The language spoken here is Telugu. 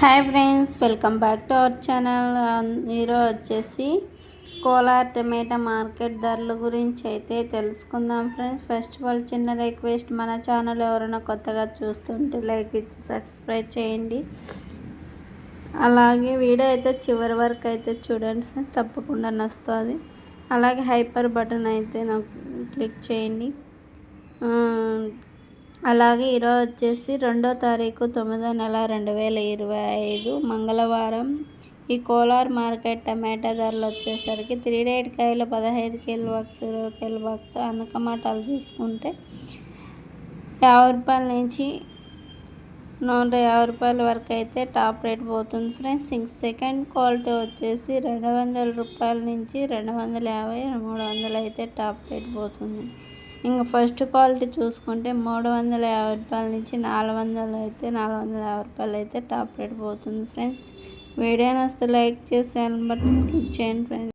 Hi friends welcome back to our channel ఈరోజు వచ్చేసి కోలార్ టమాటా మార్కెట్ ధరల గురించి అయితే తెలుసుకుందాం ఫ్రెండ్స్ ఫస్ట్ ఆఫ్ ఆల్ చిన్న రిక్వెస్ట్ మన ఛానల్ ఎవరైనా కొత్తగా చూస్తుంటే లైక్ ఇచ్చి సబ్స్క్రైబ్ చేయండి. అలాగే వీడియో అయితే చివరి వరకు అయితే చూడండి ఫ్రెండ్స్ తప్పకుండా నచ్చుతుంది. అలాగే హైపర్ బటన్ అయితే నాకు క్లిక్ చేయండి. Um, అలాగే ఈరోజు వచ్చేసి రెండో తారీఖు తొమ్మిదో నెల రెండు వేల ఇరవై ఐదు మంగళవారం ఈ కోలార్ మార్కెట్ టమాటా ధరలు వచ్చేసరికి త్రీ డేట్ కాయలు పదహైదు కిలో బాక్స్ ఇరవై కిలో బాక్స్ అనకమాటాలు చూసుకుంటే యాభై రూపాయల నుంచి నూట యాభై రూపాయల వరకు అయితే టాప్ రేట్ పోతుంది ఫ్రెండ్స్. సెకండ్ క్వాలిటీ వచ్చేసి రెండు వందల రూపాయల నుంచి రెండు వందల యాభై మూడు వందలు అయితే టాప్ రేట్ పోతుంది. ఇంకా ఫస్ట్ క్వాలిటీ చూసుకుంటే మూడు వందల యాభై రూపాయల నుంచి నాలుగు వందలు అయితే నాలుగు వందల యాభై రూపాయలు అయితే టాప్ రేట్ పోతుంది ఫ్రెండ్స్. వీడియో వస్తే లైక్ చేసి బట్ చేయండి ఫ్రెండ్స్.